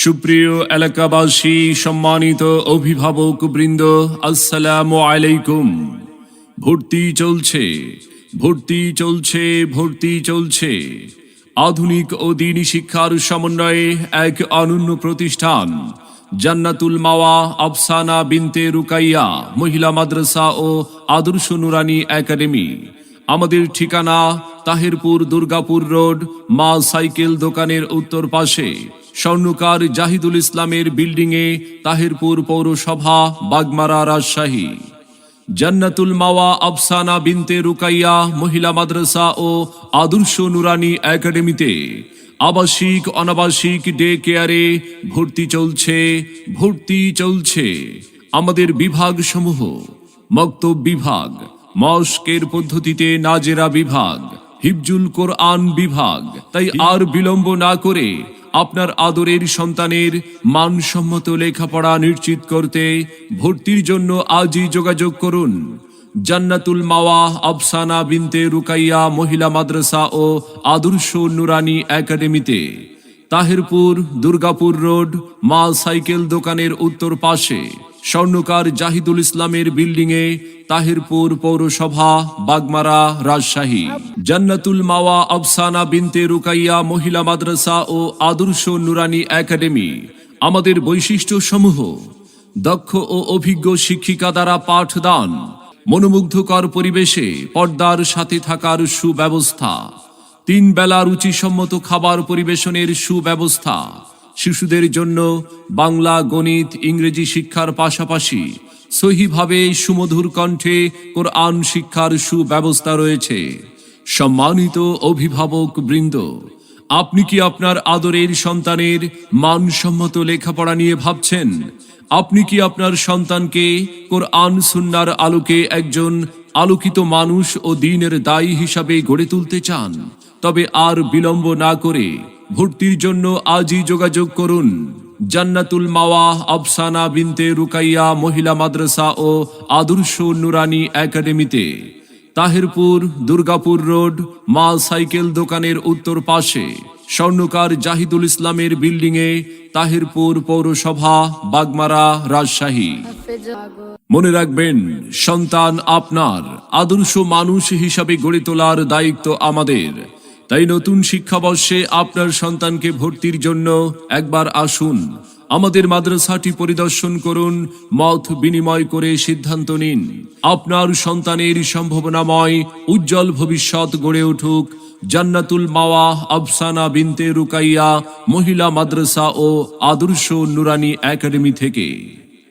সুপ্রিয় এলাকাবাসী, সম্মানিত অভিভাবক বৃন্দ, আসসালামু আলাইকুম। ভর্তি চলছে ভর্তি চলছে ভর্তি চলছে। আধুনিক ও দিনী শিক্ষার সমন্বয়ে এক অনন্য প্রতিষ্ঠান, জান্নাতুল মাওয়া আফসানা বিনতে রুকাইয়া, মহিলা মাদ্রাসা ও আদর্শ নুরানি একাডেমি। আমাদের ঠিকানা তাহিরপুর দুর্গাপুর রোড, মা সাইকেল দোকানের উত্তর পাশে। স্বর্ণকার জাহিদুল ইসলামের বিল্ডিংয়ে তাহিরপুর পৌরসভা, বাগমারা রাজশাহী। জান্নাতুল মাওয়া আফসানা বিনতে রুকাইয়া মহিলা মাদ্রাসা ও আদর্শ নুরানি একাডেমিতে আবাসিক অনাবাসিক ডে কেয়ারে ভর্তি চলছে ভর্তি চলছে। আমাদের বিভাগ সমূহ, মক্তব বিভাগ, মস্কের পদ্ধতিতে নাজেরা বিভাগ, হিফজুল কোরআন বিভাগ। তাই আর বিলম্ব না করে আপনার আদরের সন্তানের মানসম্মত লেখাপড়া নিশ্চিত করতে ভর্তির জন্য আজই যোগাযোগ করুন। জান্নাতুল মাওয়া আফসানা বিনতে রুকাইয়া মহিলা মাদ্রাসা ও আদর্শ নুরানি একাডেমিতে। তাহিরপুর, দুর্গাপুর রোড, মাল সাইকেল দোকানের উত্তর পাশে। স্বর্ণকার জাহিদুল ইসলামের বিল্ডিংয়ে তাহিরপুর পৌরসভা, বাগমারা, রাজশাহী। জান্নাতুল মাওয়া আফসানা বিনতে রুকাইয়া মহিলা মাদ্রাসা ও আদর্শ নুরানি একাডেমি, আমাদের বৈশিষ্ট্য সমূহ দক্ষ ও অভিজ্ঞ শিক্ষিকা দ্বারা পাঠদান, মনোমুগ্ধকর পরিবেশে পর্দার সাথে থাকার সুব্যবস্থা, তিন বেলা রুচিসম্মত খাবার পরিবেশনের সুব্যবস্থা শিশুদের জন্য বাংলা, গণিত, ইংরেজি শিক্ষার পাশাপাশি সহিভাবে সুমধুর কণ্ঠে কোরআন শিক্ষার সুব্যবস্থা রয়েছে। সম্মানিত অভিভাবক বৃন্দ, আপনি কি আপনার আদরের সন্তানের মানসম্মত লেখাপড়া নিয়ে ভাবছেন? আপনি কি আপনার সন্তানকে কোরআন সুন্নার আলোকে একজন আলোকিত মানুষ ও দিনের দায়ী হিসাবে গড়ে তুলতে চান? তবে আর বিলম্ব না করে ভর্তির জন্য আজই যোগাযোগ করুন। জান্নাতুল মাওয়া আফসানা বিনতে রুকাইয়া মহিলা মাদ্রাসা ও আদর্শ নুরানি একাডেমিতে। তাহিরপুর, দুর্গাপুর রোড, মাল সাইকেল দোকানের উত্তর পাশে। স্বর্ণকার জাহিদুল ইসলামের বিল্ডিংয়ে তাহিরপুর পৌরসভা, বাগমারা, রাজশাহী। মনে রাখবেন, সন্তান আপনার, আদর্শ মানুষ হিসাবে গড়ে তোলার দায়িত্ব আমাদের। তাই নতুন শিক্ষাবর্ষে আপনার সন্তানকে ভর্তির জন্য একবার আসুন। আমাদের মাদ্রাসাটি পরিদর্শন করুন, মত বিনিময় করে সিদ্ধান্ত নিন। আপনার সন্তানের সম্ভাবনাময়, উজ্জ্বল ভবিষ্যৎ গড়ে উঠুক। জান্নাতুল মাওয়া, আফসানা বিনতে রুকাইয়া, মহিলা মাদ্রাসা ও আদর্শ নুরানি একাডেমি থেকে।